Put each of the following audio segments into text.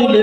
করিলে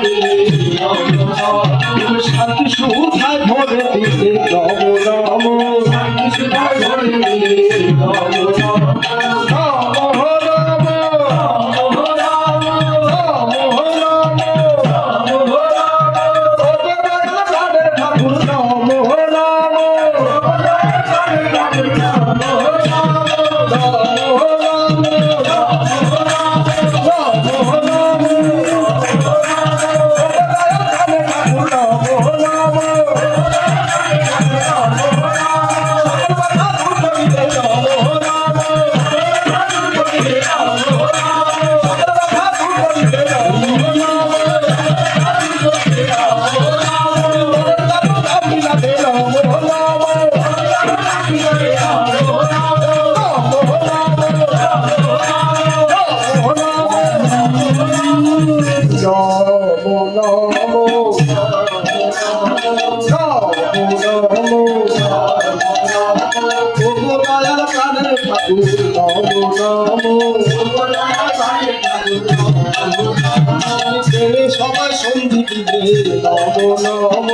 সবাই সন্ধি দিলে নম নম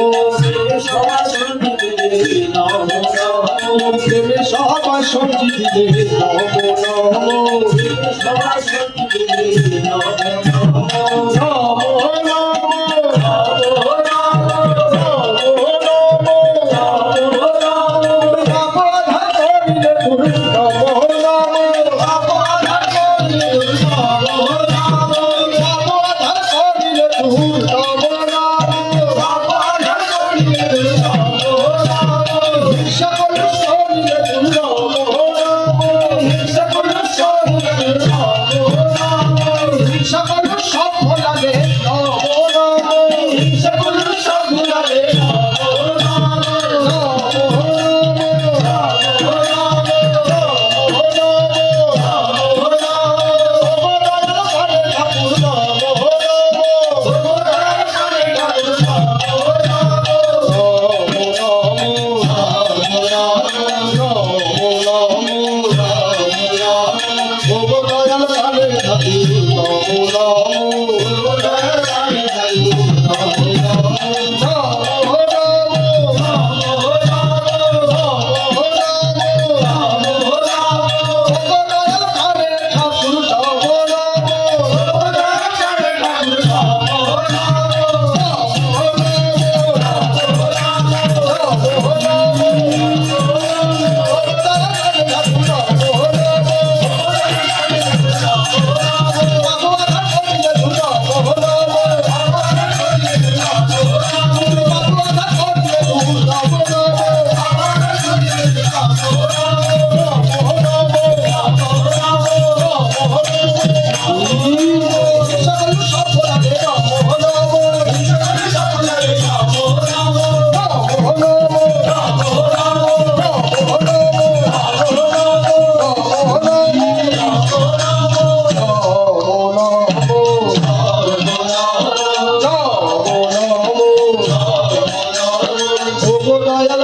সবাই সন্ধি দিলে নম নম প্রেমে সবাই সন্ধি দিলে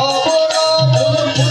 Oh, oh, oh, oh,